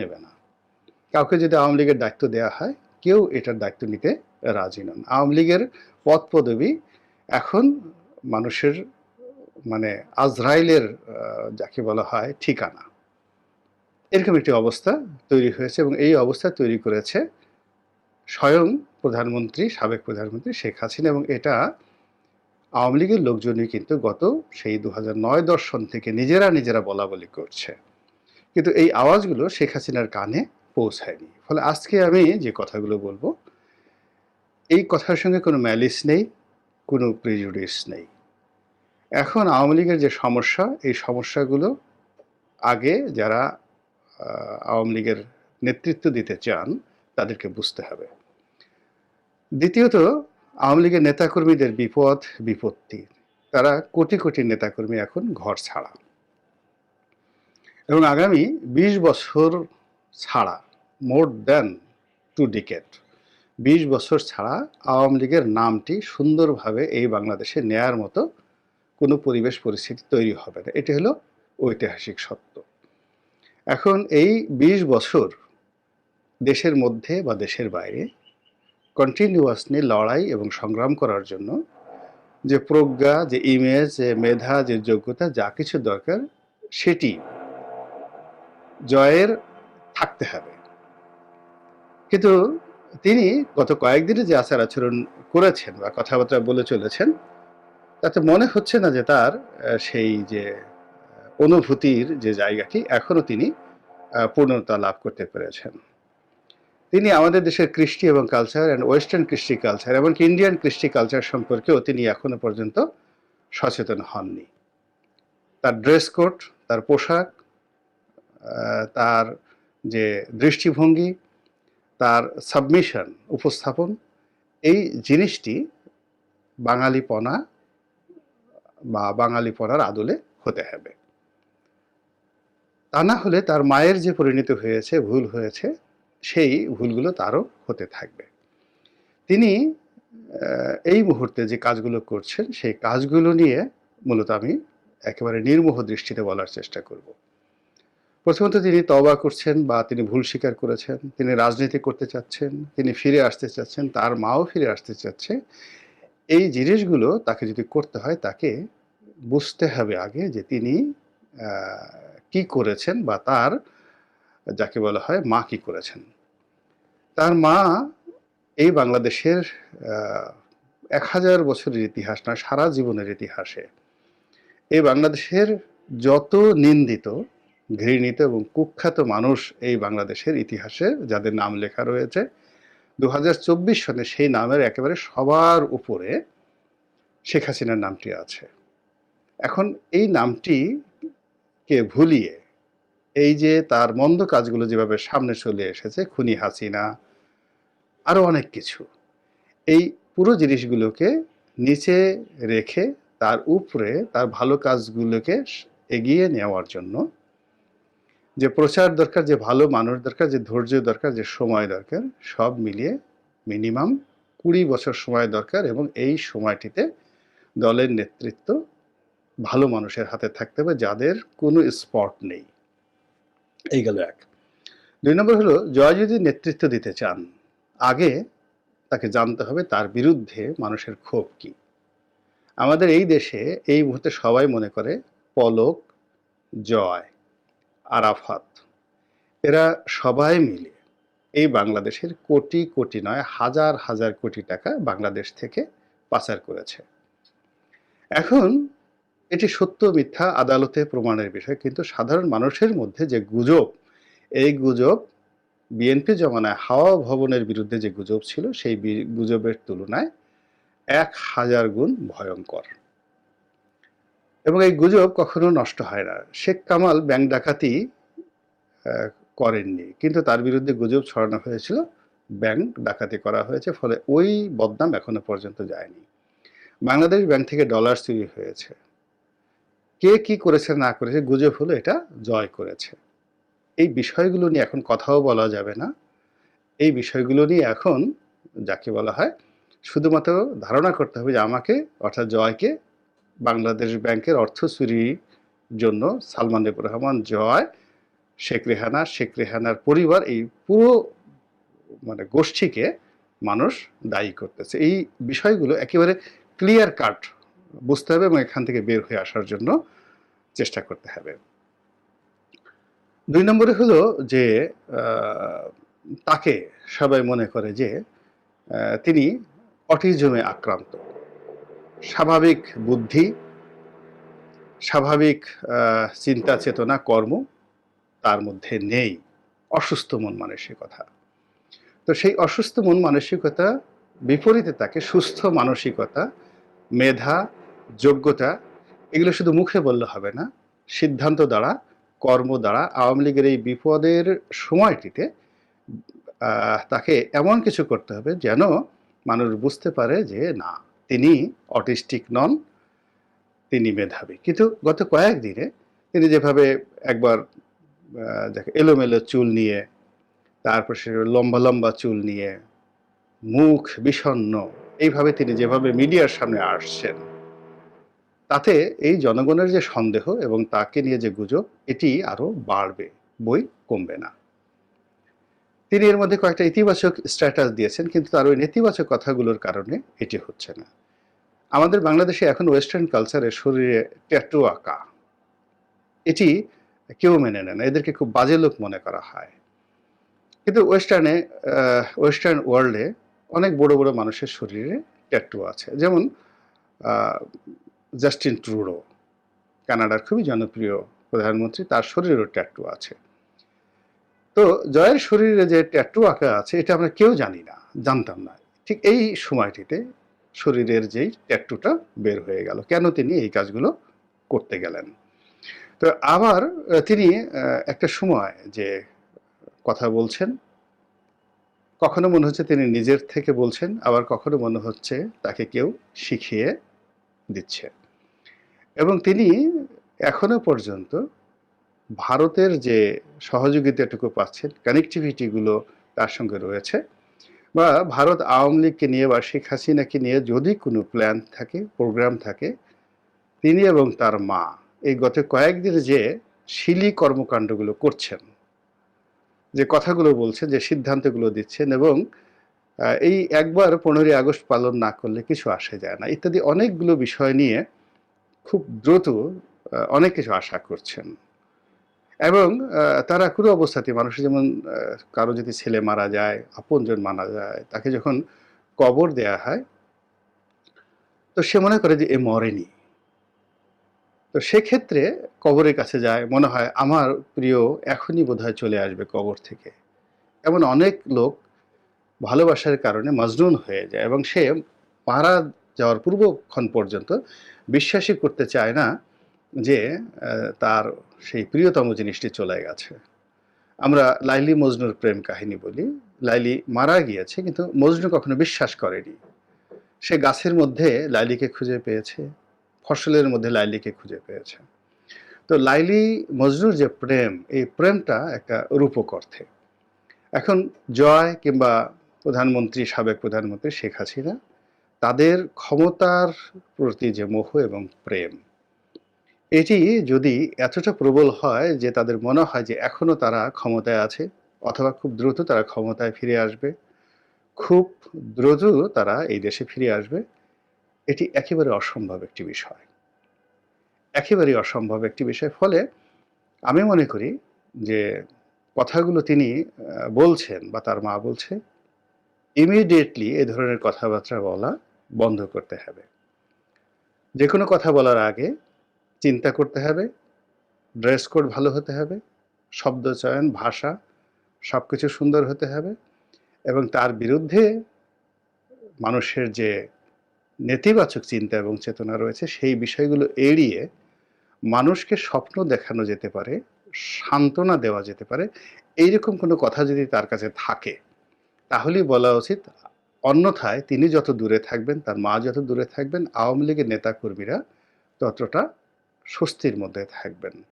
নেবে না। কাউকে যদি আওয়ামী লীগের দায়িত্ব দেওয়া হয়, কেউ এটার দায়িত্ব নিতে রাজি নন। আওয়ামী লীগের পদ পদবি এখন মানুষের মানে আজরাইলের যাকে বলা হয়, ঠিকানা। এরকম একটি অবস্থা তৈরি হয়েছে এবং এই অবস্থা তৈরি করেছে স্বয়ং প্রধানমন্ত্রী, সাবেক প্রধানমন্ত্রী শেখ হাসিনা এবং এটা আওয়ামী লীগের লোকজনই কিন্তু গত সেই দু নয় দর্শন থেকে নিজেরা নিজেরা বলা বলি করছে। কিন্তু এই আওয়াজগুলো শেখ হাসিনার কানে পৌঁছায়নি। ফলে আজকে আমি যে কথাগুলো বলব, এই কথার সঙ্গে কোনো ম্যালিস নেই, কোনো প্রিজুডিস নেই। এখন আওয়ামী লীগের যে সমস্যা, এই সমস্যাগুলো আগে যারা আওয়ামী লীগের নেতৃত্ব দিতে চান, তাদেরকে বুঝতে হবে। দ্বিতীয়ত, আওয়ামী লীগের নেতাকর্মীদের বিপদ, বিপত্তি। তারা কোটি কোটি নেতাকর্মী এখন ঘর ছাড়া। এবং আগামী ২০ বছর ছাড়া, মোর দ্যান টু ডিকেট, বিশ বছর ছাড়া আওয়ামী লীগের নামটি সুন্দরভাবে এই বাংলাদেশে নেয়ার মতো কোনো পরিবেশ পরিস্থিতি তৈরি হবে না। এটি হলো ঐতিহাসিক সত্য। এখন এই ২০ বছর দেশের মধ্যে বা দেশের বাইরে কন্টিনিউয়াসলি লড়াই এবং সংগ্রাম করার জন্য যে প্রজ্ঞা, যে ইমেজ যে মেধা, যে যোগ্যতা, যা কিছু দরকার, সেটি জয়ের থাকতে হবে। কিন্তু তিনি গত কয়েকদিনে যে আচার আচরণ করেছেন বা কথাবার্তা বলে চলেছেন, তাতে মনে হচ্ছে না যে তার সেই যে অনুভূতির যে জায়গাটি এখনও তিনি পূর্ণতা লাভ করতে পেরেছেন। তিনি আমাদের দেশের কৃষ্টি এবং কালচার অ্যান্ড ওয়েস্টার্ন কৃষ্টি কালচার এমনকি ইন্ডিয়ান কৃষ্টি কালচার সম্পর্কেও তিনি এখনও পর্যন্ত সচেতন হননি। তার ড্রেস কোড তার পোশাক তার যে দৃষ্টিভঙ্গি, তার সাবমিশন উপস্থাপন, এই জিনিসটি বাঙালিপনা বা বাঙালিপনার আদলে হতে হবে। তা না হলে তার মায়ের যে পরিণত হয়েছে, ভুল হয়েছে, সেই ভুলগুলো তারও হতে থাকবে। তিনি এই মুহূর্তে যে কাজগুলো করছেন, সেই কাজগুলো নিয়ে মূলত আমি একেবারে নির্মোহ দৃষ্টিতে বলার চেষ্টা করব। প্রথমত তিনি তবা করছেন বা তিনি ভুল স্বীকার করেছেন, তিনি রাজনীতি করতে চাচ্ছেন, তিনি ফিরে আসতে চাচ্ছেন, তার মাও ফিরে আসতে চাচ্ছে। এই জিনিসগুলো তাকে যদি করতে হয়, তাকে বুঝতে হবে আগে যে তিনি কি করেছেন বা তার, যাকে বলা হয়, মা কি করেছেন। তার মা এই বাংলাদেশের এক হাজার বছরের ইতিহাস না, সারা জীবনের ইতিহাসে এই বাংলাদেশের যত নিন্দিত ঘৃণিত এবং কুখ্যাত মানুষ এই বাংলাদেশের ইতিহাসে, যাদের নাম লেখা রয়েছে। দু সনে সেই নামের একেবারে সবার উপরে শেখ হাসিনার নামটি আছে। এখন এই নামটিকে ভুলিয়ে, এই যে তার মন্দ কাজগুলো যেভাবে সামনে চলে এসেছে, খুনি হাসিনা আরও অনেক কিছু, এই পুরো জিনিসগুলোকে নিচে রেখে তার উপরে তার ভালো কাজগুলোকে এগিয়ে নেওয়ার জন্য যে প্রচার দরকার, যে ভালো মানুষ দরকার, যে ধৈর্য দরকার, যে সময় দরকার, সব মিলিয়ে মিনিমাম কুড়ি বছর সময় দরকার এবং এই সময়টিতে দলের নেতৃত্ব ভালো মানুষের হাতে থাকতে হবে, যাদের কোনো স্পট নেই। এই গেল এক। দুই নম্বর হলো, জয় যদি নেতৃত্ব দিতে চান, আগে তাকে জানতে হবে তার বিরুদ্ধে মানুষের ক্ষোভ কি। আমাদের এই দেশে এই মুহূর্তে সবাই মনে করে পলক, জয়। আরাফাত। এরা সবাই মিলে এই বাংলাদেশের কোটি কোটি নয়, হাজার হাজার কোটি টাকা বাংলাদেশ থেকে পাচার করেছে। এখন এটি সত্য, মিথ্যা, আদালতে প্রমাণের বিষয়, কিন্তু সাধারণ মানুষের মধ্যে যে গুজব, এই গুজব বিএনপি জমানায় হাওয়া ভবনের বিরুদ্ধে যে গুজব ছিল, সেই গুজবের তুলনায় এক হাজার গুণ ভয়ঙ্কর। এবং এই গুজব কখনো নষ্ট হয় না। শেখ কামাল ব্যাংক ডাকাতি করেননি। কিন্তু তার বিরুদ্ধে গুজব ছড়ানো হয়েছিল, ব্যাংক ডাকাতি করা হয়েছে, ফলে ওই বদনাম এখনও পর্যন্ত যায়নি। বাংলাদেশ ব্যাংক থেকে ডলার চুরি হয়েছে। কে কি করেছে, না করেছে, গুজব হলো এটা জয় করেছে। এই বিষয়গুলো নিয়ে এখন কথাও বলা যাবে না। এই বিষয়গুলো নিয়ে এখন যাকে বলা হয়, শুধুমাত্র ধারণা করতে হবে যে আমাকে, অর্থাৎ জয়কে বাংলাদেশ ব্যাংকের অর্থ চুরির জন্য সালমান রহমান জয়, শেখ রেহানা, শেখ রেহানার পরিবার এই পুরো মানে গোষ্ঠীকে মানুষ দায়ী করতেছে। এই বিষয়গুলো একেবারে ক্লিয়ার কাট বুঝতে হবে এবং এখান থেকে বের হয়ে আসার জন্য চেষ্টা করতে হবে। দুই নম্বরে হলো যে তাকে সবাই মনে করে যে তিনি অটিজমে আক্রান্ত। স্বাভাবিক বুদ্ধি, স্বাভাবিক চিন্তা চেতনা কর্ম তার মধ্যে নেই। অসুস্থ মন মানসিকতা। তো সেই অসুস্থ মন মানসিকতা বিপরীতে তাকে সুস্থ মানসিকতা, মেধা, যোগ্যতা এগুলো শুধু মুখে বললে হবে না, সিদ্ধান্ত দ্বারা, কর্ম দ্বারা আওয়ামী লীগের এই বিপদের সময়টিতে তাকে এমন কিছু করতে হবে যেন মানুষ বুঝতে পারে যে না তিনি অটিস্টিক নন, তিনি মেধাবী। কিন্তু গত কয়েকদিনে তিনি যেভাবে একবার দেখে এলোমেলো চুল নিয়ে, তারপর সে লম্বা লম্বা চুল নিয়ে, মুখ বিষণ্ণ এইভাবে তিনি যেভাবে মিডিয়ার সামনে আসছেন, তাতে এই জনগণের যে সন্দেহ এবং তাকে নিয়ে যে গুজব, এটি আরও বাড়বে, বই কমবে না। তিনি এর মধ্যে কয়েকটা ইতিবাচক স্ট্যাটাস দিয়েছেন, কিন্তু তার ওই নেতিবাচক কথাগুলোর কারণে এটি হচ্ছে না। আমাদের বাংলাদেশে এখন ওয়েস্টার্ন কালচারে শরীরে ট্যাটু আঁকা, এটি কেউ মেনে নেয় না, এদেরকে খুব বাজে লোক মনে করা হয়। কিন্তু ওয়েস্টার্নে ওয়েস্টার্ন ওয়ার্ল্ডে অনেক বড় বড় মানুষের শরীরে ট্যাটু আছে। যেমন জাস্টিন ট্রুডো কানাডার খুবই জনপ্রিয় প্রধানমন্ত্রী, তার শরীরেও ট্যাটু আছে। তো জয়ের শরীরে যে ট্যাটু আঁকা আছে, এটা আমরা কেউ জানি না, জানতাম না। ঠিক এই সময়টিতে শরীরের যেই ট্যাটুটা বের হয়ে গেল। কেন তিনি এই কাজগুলো করতে গেলেন? তো আবার তিনি একটা সময় যে কথা বলছেন, কখনো মনে হচ্ছে তিনি নিজের থেকে বলছেন, আবার কখনো মনে হচ্ছে তাকে কেউ শিখিয়ে দিচ্ছে। এবং তিনি এখনও পর্যন্ত ভারতের যে সহযোগিতাটুকু পাচ্ছেন কানেকটিভিটিগুলো তার সঙ্গে রয়েছে। বা ভারত আওয়ামী লীগকে নিয়ে বা শেখ হাসিনাকে নিয়ে যদি কোনো প্ল্যান থাকে প্রোগ্রাম থাকে, তিনি এবং তার মা এই গত কয়েকদিন যে শিলি কর্মকাণ্ডগুলো করছেন, যে কথাগুলো বলছেন, যে সিদ্ধান্তগুলো দিচ্ছেন এবং এই একবার পনেরোই আগস্ট পালন না করলে কিছু আসে যায় না। ইত্যাদি অনেকগুলো বিষয় নিয়ে খুব দ্রুত অনেক কিছু আশা করছেন। এবং তারা কোনো অবস্থাতে মানুষের যেমন কারও যদি ছেলে মারা যায়, আপনজন মারা যায়, তাকে যখন কবর দেয়া হয়, তো সে মনে করে যে এ মরেনি। তো সেক্ষেত্রে কবরের কাছে যায়, মনে হয় আমার প্রিয় এখনই বোধহয় চলে আসবে কবর থেকে। এমন অনেক লোক ভালোবাসার কারণে মজনুন হয়ে যায় এবং সে মারা যাওয়ার পূর্বক্ষণ পর্যন্ত বিশ্বাসই করতে চায় না যে তার সেই প্রিয়তম জিনিসটি চলে গেছে। আমরা লাইলি মজনুর প্রেম কাহিনী বলি। লাইলি মারা গিয়েছে, কিন্তু মজনু কখনো বিশ্বাস করেনি। সে গাছের মধ্যে লাইলিকে খুঁজে পেয়েছে, ফসলের মধ্যে লাইলিকে খুঁজে পেয়েছে। তো লাইলি মজনুর যে প্রেম, এই প্রেমটা একটা রূপক অর্থে এখন জয় কিংবা প্রধানমন্ত্রী, সাবেক প্রধানমন্ত্রী শেখ হাসিনা, তাদের ক্ষমতার প্রতি যে মোহ এবং প্রেম এটি যদি এতটা প্রবল হয় যে তাদের মনে হয় যে এখনও তারা ক্ষমতায় আছে, অথবা খুব দ্রুত তারা ক্ষমতায় ফিরে আসবে, খুব দ্রুত তারা এই দেশে ফিরে আসবে, এটি একেবারে অসম্ভব একটি বিষয়। একেবারেই অসম্ভব একটি বিষয়। ফলে আমি মনে করি যে কথাগুলো তিনি বলছেন বা তার মা বলছে ইমিডিয়েটলি এ ধরনের কথাবার্তা বলা বন্ধ করতে হবে। যে কোনো কথা বলার আগে চিন্তা করতে হবে ড্রেস কোড ভালো হতে হবে, শব্দ চয়ন, ভাষা সব কিছু সুন্দর হতে হবে এবং তার বিরুদ্ধে মানুষের যে নেতিবাচক চিন্তা এবং চেতনা রয়েছে সেই বিষয়গুলো এড়িয়ে মানুষকে স্বপ্ন দেখানো যেতে পারে, সান্ত্বনা দেওয়া যেতে পারে, এইরকম কোনো কথা যদি তার কাছে থাকে, তাহলেই বলা উচিত অন্যথায় তিনি যত দূরে থাকবেন, তার মা যত দূরে থাকবেন, আওয়ামী লীগের নেতাকর্মীরা ততটা স্বস্তির মধ্যে থাকবেন।